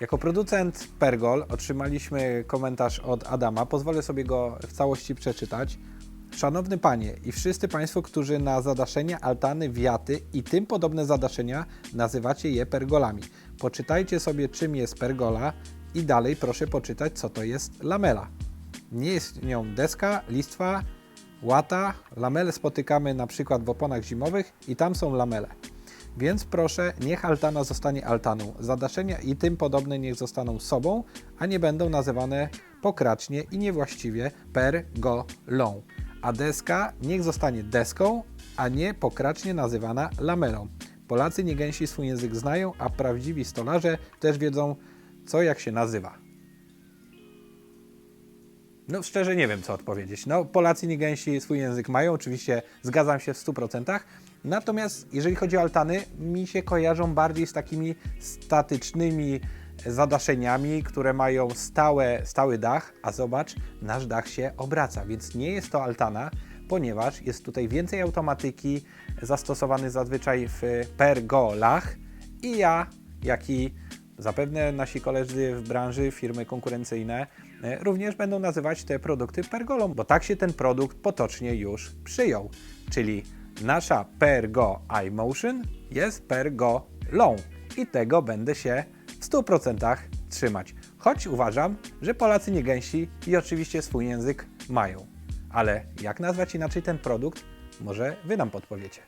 Jako producent Pergol otrzymaliśmy komentarz od Adama. Pozwolę sobie go w całości przeczytać. Szanowny Panie i wszyscy Państwo, którzy na zadaszenia, altany, wiaty i tym podobne zadaszenia nazywacie je pergolami. Poczytajcie sobie czym jest pergola i dalej proszę poczytać co to jest lamela. Nie jest nią deska, listwa, łata. Lamele spotykamy na przykład w oponach zimowych i tam są lamele. Więc proszę, niech altana zostanie altaną. Zadaszenia i tym podobne niech zostaną sobą, a nie będą nazywane pokracznie i niewłaściwie pergolą. A deska niech zostanie deską, a nie pokracznie nazywana lamelą. Polacy niegęsi swój język znają, a prawdziwi stolarze też wiedzą, co jak się nazywa. No szczerze nie wiem, co odpowiedzieć. No Polacy niegęsi swój język mają, oczywiście zgadzam się w 100%. Natomiast jeżeli chodzi o altany, mi się kojarzą bardziej z takimi statycznymi zadaszeniami, które mają stałe, stały dach, a zobacz, nasz dach się obraca, więc nie jest to altana, ponieważ jest tutaj więcej automatyki zastosowany zazwyczaj w pergolach i ja, jak i Zapewne nasi koledzy w branży, firmy konkurencyjne e, również będą nazywać te produkty pergolą, bo tak się ten produkt potocznie już przyjął. Czyli nasza Pergo iMotion jest pergolą i tego będę się w 100% trzymać. Choć uważam, że Polacy nie gęsi i oczywiście swój język mają. Ale jak nazwać inaczej ten produkt? Może Wy nam podpowiecie.